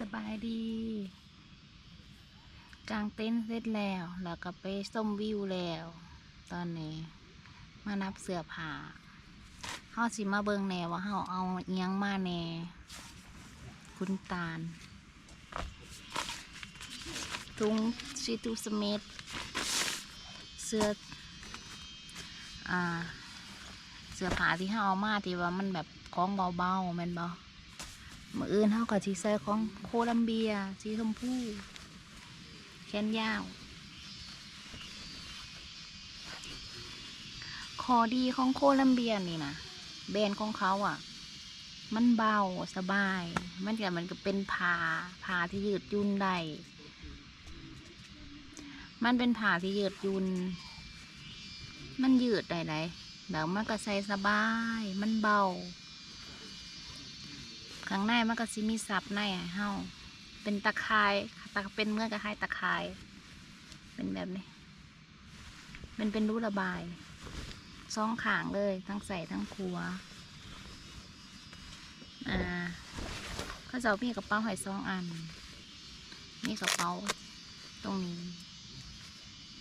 สบายดีกางเต็นท์เสร็จแล้ว แล้วก็ไปส้มวิวแล้ว ตอนนี้ มานับเสื้อผ้าเฮาสิมาเบิ่งแน่ว่าเฮาเอาเอิหยังมาแน่ คุณตาลถุงซีตูสเมิธเสื้ออ่าเสื้อผ้าที่เฮาเอามาที่ว่ามันแบบของเบาๆแม่นบ่ มืออื่นเฮาก็สิใส่ของโคลัมเบีย สีชมพูแขนยาว คอดีของโคลัมเบียนี่นะแบรนด์ของเขาอะ มันเบาสบาย มันก็มันก็เป็นผ้าผ้าที่ยืดยุ่นได้ มันเป็นผ้าที่ยืดยุ่น มันยืดได้ไดแล้วมันก็ใส่สบาย มันเบา ข้างในมันก็สิมีซับในเฮาเป็นตะข่ายตะเป็นเมื่อกระคายตะข่ายเป็นแบบนี้มันเป็นรูระบายสองขางเลยทั้งใส่ทั้งครัวอ่าเขาจะมีกระเป๋าให้สองอันมีกระเป๋าตรงนี้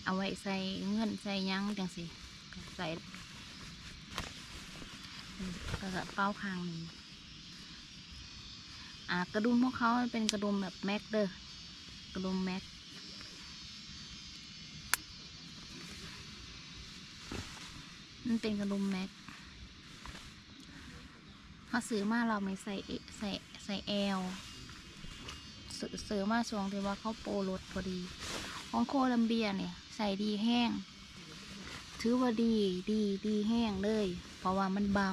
เอาไว้ใส่เงินใส่ยั้งจังสิใส่กระเป๋าข้างนี้ อ่ากระดุมพวกเขาเป็นกระดุมแบบแม็กเด้อกระดุมแม็กมันเป็นกระดุมแม็กเขาซื้อมาเราไม่ใส่ใส่ใส่แอลซื้อซื้อมาช่วงที่ว่าเขาโปรรถพอดี ของโคลัมเบียเนี่ยใส่ดีแห้ง ถือว่าดีดีดีแห้งเลย เพราะว่ามันเบา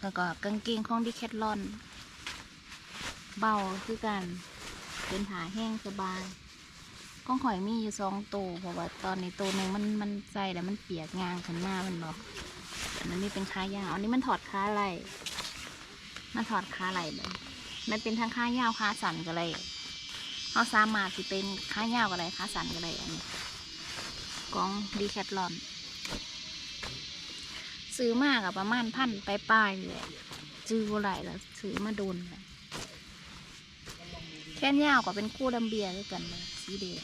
แล้วก็กางเกงของดิแคทลอน เบาคือกัน เป็นหาแห้งสบายก้องข่อยมีอยู่สองตัวเพราะว่าตอนนี้ตัวหนึ่งมันมันใส่แล้วมันเปียกงางขึ้นมามันบอกอันนั้นนี่เป็นขายาวอันนี้มันถอดขาไหลมันถอดขาไหลเลยมันเป็นทั้งขายาวขาสันก็เลยเขาสามารถที่เป็นขายาวก็ได้าสันก็ได้อันนี้กองดีแคทลอน ซื้อมากอะประมาณพันปลายๆเลยจื้อบ่ไหลแล้วซื้อมาโดนเลย แค่นยาวกว่าเป็นคู่ดำเบียด้วยกันเลยสีแดง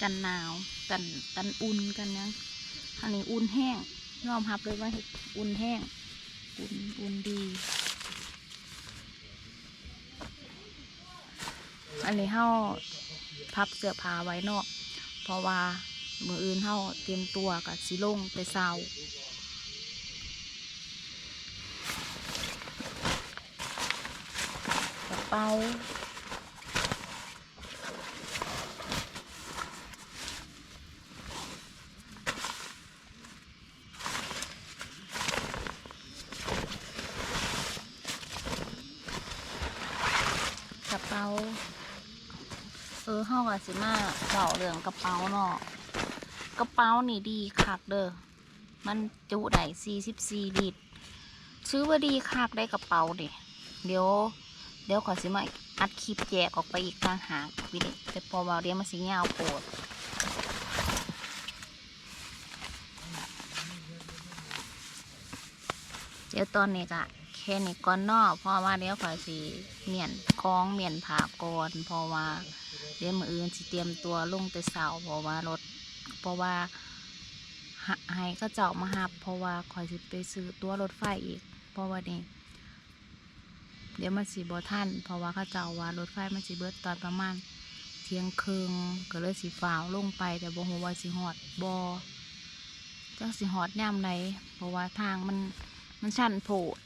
กันหนาวกันกันอุ่นกันยังอันนี้อุ่นแห้งยอมรับเลยว่าอุ่นแห้ง อุ่นอุ่นดีอันนี้เฮาพับเสื้อผ้าไว้เนาะเพราะว่ามืออื่นเฮาเตรียมตัวกับสิลงไปเศร้าระเป๋า เป๋าเออเฮาก็สิมาเล่าเรื่องกระเป๋าเนาะกระเป๋านี่ดีคักเด้อมันจุได้44ลิตรซื้อว่าดีคักได้กระเป๋าดิเดี๋ยว เดี๋ยวขอสิมาอัดคลิปแจกออกไปอีกต่างหากวิดีแต่พอเบาเดี๋ยวมันสิยาโปวดเดี๋ยวตอนนี้ก็ แค่นี้ก่อนนอกเพราะว่าเดี๋ยวขอยสิเมียนคล้องเมียนผ่าก่อนเพราะว่าเดี๋ยวมืออื่นสิเตรียมตัวลงแต่เสาเพราะว่ารถเพราะว่าให้ก็เจ้ามาหับเพราะว่าขอยสิไปซื้อตัวรถไฟอีก เพราะว่านี่เดี๋ยวมันสิบ่ทันเพราะว่าเขาเจ้าว่ารถไฟมันสิเบิดตอนประมาณเที่ยงครึ่งก็เลยสิฝ่าวลงไปแต่บ่ฮู้ว่าสิฮอดบ่จักสิฮอดยามใดเพราะว่าทางมันมันชันโผด